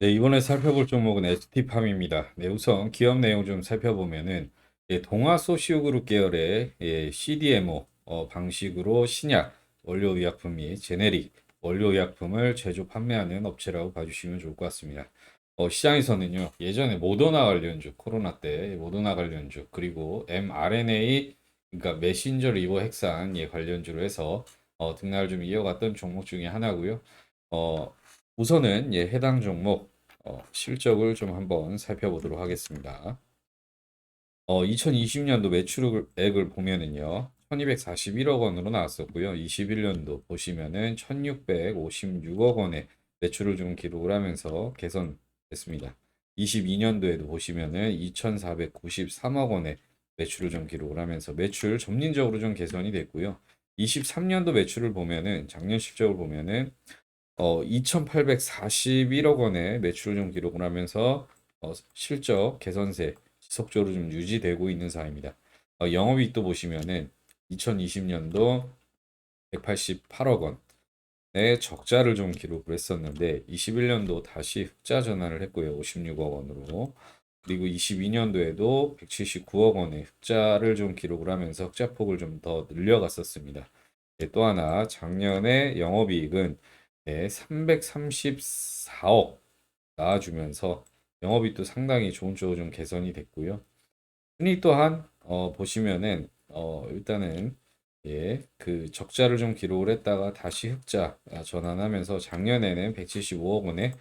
네, 이번에 살펴볼 종목은 ST팜입니다. 네, 우선 기업 내용 좀 살펴보면은 예, 동아소시오그룹 계열의 예, CDMO 어, 방식으로 신약, 원료의약품 및 제네릭, 원료의약품을 제조 판매하는 업체라고 봐주시면 좋을 것 같습니다. 어, 시장에서는요, 예전에 모더나 관련주, 코로나 때 모더나 관련주, 그리고 mRNA, 그러니까 메신저 리버 핵산 예, 관련주로 해서 어, 등락을 좀 이어갔던 종목 중에 하나고요. 어, 우선은 예, 해당 종목 어, 실적을 좀 한번 살펴보도록 하겠습니다. 어, 2020년도 매출액을 보면은요, 1241억 원으로 나왔었고요. 21년도 보시면은 1656억 원의 매출을 좀 기록을 하면서 개선됐습니다. 22년도에도 보시면은 2493억 원의 매출을 좀 기록을 하면서 매출 점진적으로 좀 개선이 됐고요. 23년도 매출을 보면은 작년 실적을 보면은 어, 2,841억 원의 매출을 좀 기록을 하면서 어, 실적 개선세 지속적으로 좀 유지되고 있는 상황입니다. 어, 영업이익도 보시면은 2020년도 188억 원의 적자를 좀 기록을 했었는데 21년도 다시 흑자 전환을 했고요. 56억 원으로. 그리고 22년도에도 179억 원의 흑자를 좀 기록을 하면서 흑자폭을 좀 더 늘려갔었습니다. 네, 또 하나 작년에 영업이익은 네, 334억 나와주면서 영업이익도 상당히 좋은 쪽으로 좀 개선이 됐고요. 순위 또한 어, 보시면은 어, 일단은 예, 그 적자를 좀 기록을 했다가 다시 흑자 아, 전환하면서 작년에는 175억 원의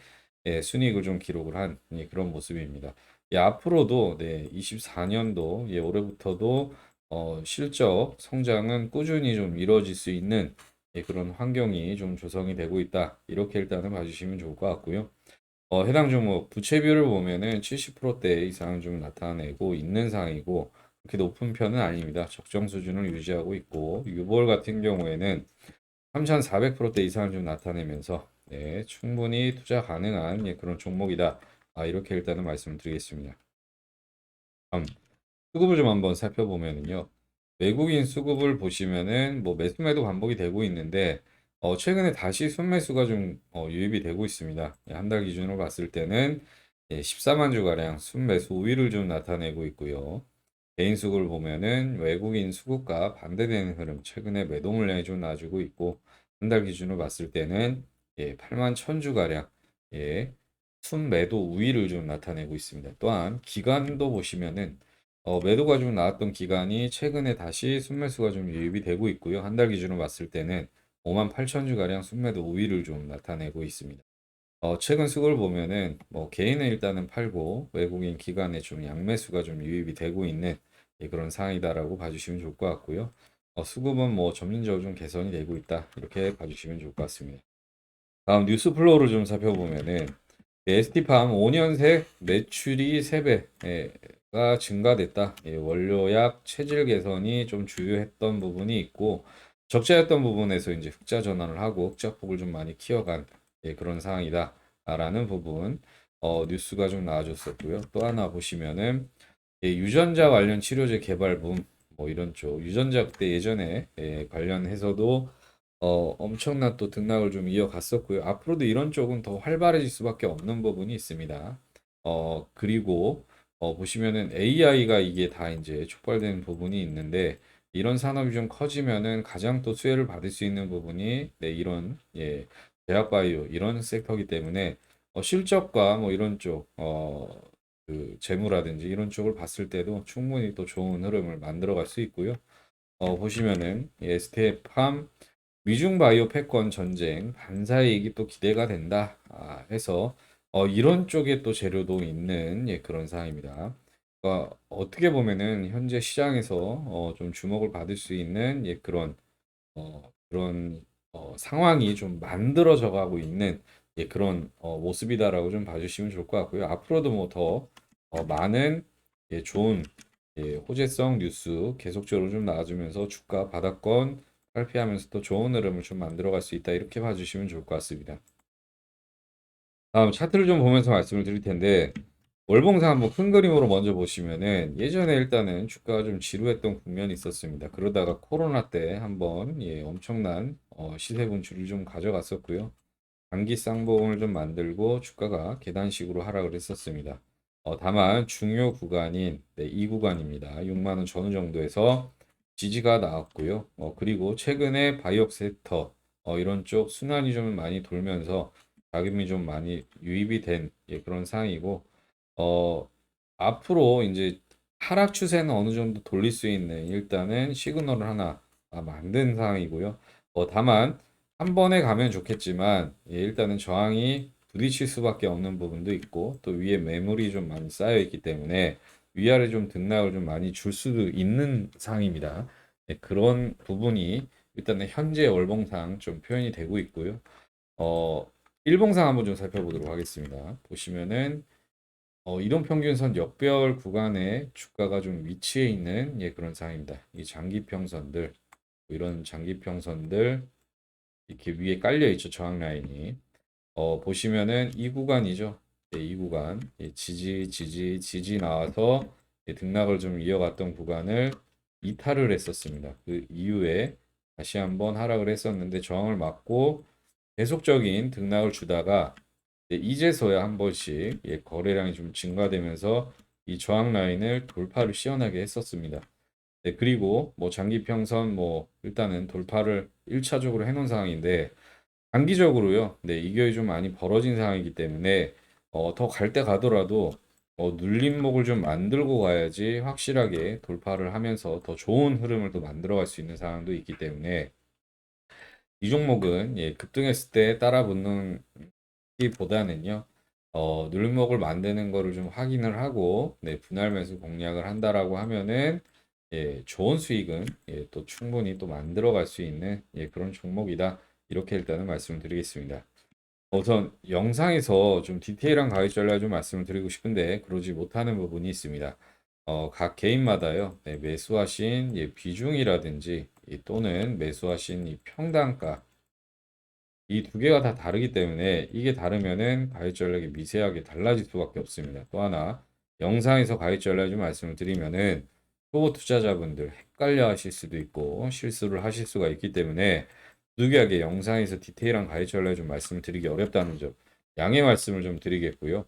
예, 순이익을 좀 기록을 한 예, 그런 모습입니다. 예, 앞으로도 네, 24년도 예, 올해부터도 어, 실적 성장은 꾸준히 좀 이루어질 수 있는 예, 그런 환경이 좀 조성이 되고 있다. 이렇게 일단은 봐주시면 좋을 것 같고요. 어, 해당 종목 부채 비율을 보면은 70%대 이상 좀 나타내고 있는 상황이고 그렇게 높은 편은 아닙니다. 적정 수준을 유지하고 있고 유볼 같은 경우에는 3,400%대 이상을 좀 나타내면서 네, 충분히 투자 가능한 예, 그런 종목이다. 아, 이렇게 일단은 말씀드리겠습니다. 다음 수급을 좀 한번 살펴보면은요. 외국인 수급을 보시면은 뭐 매수매도 반복이 되고 있는데 어, 최근에 다시 순매수가 좀 어, 유입이 되고 있습니다. 한달 기준으로 봤을 때는 예, 14만 주가량 순매수 우위를 좀 나타내고 있고요. 개인 수급을 보면은 외국인 수급과 반대되는 흐름, 최근에 매도 물량이 좀 나와주고 있고 한 달 기준으로 봤을 때는 예, 8만 천 주가량 예, 순매도 우위를 좀 나타내고 있습니다. 또한 기간도 보시면은 어, 매도가 좀 나왔던 기간이 최근에 다시 순매수가 좀 유입이 되고 있고요. 한 달 기준으로 봤을 때는 5만 8천 주가량 순매도 우위를 좀 나타내고 있습니다. 어, 최근 수급을 보면은 뭐 개인은 일단은 팔고 외국인 기관에 좀 양매수가 좀 유입이 되고 있는 예, 그런 상황이다라고 봐주시면 좋을 것 같고요. 어, 수급은 뭐 점진적으로 좀 개선이 되고 있다 이렇게 봐주시면 좋을 것 같습니다. 다음 뉴스 플로우를 좀 살펴보면은 ST팜 5년새 매출이 3배 가 증가됐다. 예, 원료약 체질 개선이 좀 주요했던 부분이 있고 적자였던 부분에서 이제 흑자 전환을 하고 흑자폭을 좀 많이 키워간 예, 그런 상황이다라는 부분 어, 뉴스가 좀 나와줬었고요. 또 하나 보시면은 예, 유전자 관련 치료제 개발붐 뭐 이런 쪽 유전자 그때 예전에 예, 관련해서도 어, 엄청난 또 등락을 좀 이어갔었고요. 앞으로도 이런 쪽은 더 활발해질 수밖에 없는 부분이 있습니다. 어, 그리고 어, 보시면은 AI가 이게 다 이제 촉발되는 부분이 있는데 이런 산업이 좀 커지면은 가장 또 수혜를 받을 수 있는 부분이 네, 이런 예, 제약바이오 이런 섹터이기 때문에 어, 실적과 뭐 이런 쪽 어, 그 재무라든지 이런 쪽을 봤을 때도 충분히 또 좋은 흐름을 만들어 갈 수 있고요. 어, 보시면은 예, 스테팜 미중 바이오 패권 전쟁 반사이익이 또 기대가 된다 아, 해서 어, 이런 쪽에 또 재료도 있는 예, 그런 상황입니다. 그러니까 어떻게 보면은 현재 시장에서 어, 좀 주목을 받을 수 있는 예, 그런 어, 그런 어, 상황이 좀 만들어져 가고 있는 예, 그런 어, 모습이다라고 좀 봐주시면 좋을 것 같고요. 앞으로도 뭐더 어, 많은 예, 좋은 예, 호재성 뉴스 계속적으로 좀 나와주면서 주가 바닥권 탈피하면서 또 좋은 흐름을 좀 만들어갈 수 있다 이렇게 봐주시면 좋을 것 같습니다. 다음 차트를 좀 보면서 말씀을 드릴 텐데 월봉상 한번 큰 그림으로 먼저 보시면은 예전에 일단은 주가가 좀 지루했던 국면이 있었습니다. 그러다가 코로나 때 한번 예, 엄청난 어, 시세 분출을 좀 가져갔었고요. 단기 쌍봉을 좀 만들고 주가가 계단식으로 하락을 했었습니다. 어, 다만 중요 구간인 네, 이 구간입니다. 6만 원 전후 정도에서 지지가 나왔고요. 어, 그리고 최근에 바이오 섹터 어, 이런 쪽 순환이 좀 많이 돌면서 자금이 좀 많이 유입이 된 예, 그런 상황이고 어, 앞으로 이제 하락 추세는 어느 정도 돌릴 수 있는 일단은 시그널을 하나 아, 만든 상황이고요. 어, 다만 한 번에 가면 좋겠지만 예, 일단은 저항이 부딪힐 수밖에 없는 부분도 있고 또 위에 매물이 좀 많이 쌓여 있기 때문에 위아래 좀 등락을 좀 많이 줄 수도 있는 상황입니다. 예, 그런 부분이 일단은 현재 월봉상 좀 표현이 되고 있고요. 어, 일봉상 한번 좀 살펴보도록 하겠습니다. 보시면은 어, 이동 평균선 역별 구간에 주가가 좀 위치해 있는 예, 그런 상황입니다. 이 장기평선들 이런 장기평선들 이렇게 위에 깔려 있죠 저항 라인이 어, 보시면은 이 구간이죠. 예, 이 구간 예, 지지 지지 지지 나와서 예, 등락을 좀 이어갔던 구간을 이탈을 했었습니다. 그 이후에 다시 한번 하락을 했었는데 저항을 맞고 계속적인 등락을 주다가 네, 이제서야 한 번씩 예, 거래량이 좀 증가되면서 이 저항 라인을 돌파를 시원하게 했었습니다. 네, 그리고 뭐 장기 평선 뭐 일단은 돌파를 1차적으로 해놓은 상황인데 단기적으로요. 네, 이게 좀 많이 벌어진 상황이기 때문에 어, 더 갈 때 가더라도 어, 눌림목을 좀 만들고 가야지 확실하게 돌파를 하면서 더 좋은 흐름을 또 만들어갈 수 있는 상황도 있기 때문에 이 종목은 예, 급등했을 때 따라 붙는 보다는요, 어, 눌림목을 만드는 거를 좀 확인을 하고, 네, 분할 매수 공략을 한다라고 하면은, 예, 좋은 수익은 예, 또 충분히 또 만들어 갈 수 있는 예, 그런 종목이다. 이렇게 일단은 말씀을 드리겠습니다. 우선 영상에서 좀 디테일한 가격 전략을 좀 말씀을 드리고 싶은데 그러지 못하는 부분이 있습니다. 어, 각 개인마다요, 네, 매수하신 예, 비중이라든지 이 또는 매수하신 이 평단가 이 두 개가 다 다르기 때문에 이게 다르면은 가격 전략이 미세하게 달라질 수밖에 없습니다. 또 하나 영상에서 가격 전략 좀 말씀을 드리면은 초보 투자자분들 헷갈려 하실 수도 있고 실수를 하실 수가 있기 때문에 부득이하게 영상에서 디테일한 전략 좀 말씀을 드리기 어렵다는 점 양해 말씀을 좀 드리겠고요.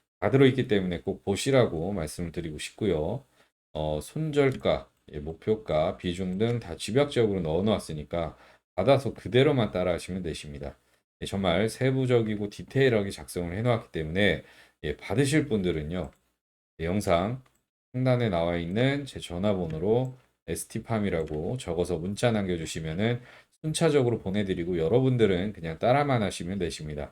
다 들어있기 때문에 꼭 보시라고 말씀을 드리고 싶고요. 어, 손절가, 예, 목표가, 비중 등 다 집약적으로 넣어 놓았으니까 받아서 그대로만 따라 하시면 되십니다. 예, 정말 세부적이고 디테일하게 작성을 해 놓았기 때문에 예, 받으실 분들은요. 예, 영상 상단에 나와 있는 제 전화번호로 ST팜이라고 적어서 문자 남겨주시면은 순차적으로 보내드리고 여러분들은 그냥 따라만 하시면 되십니다.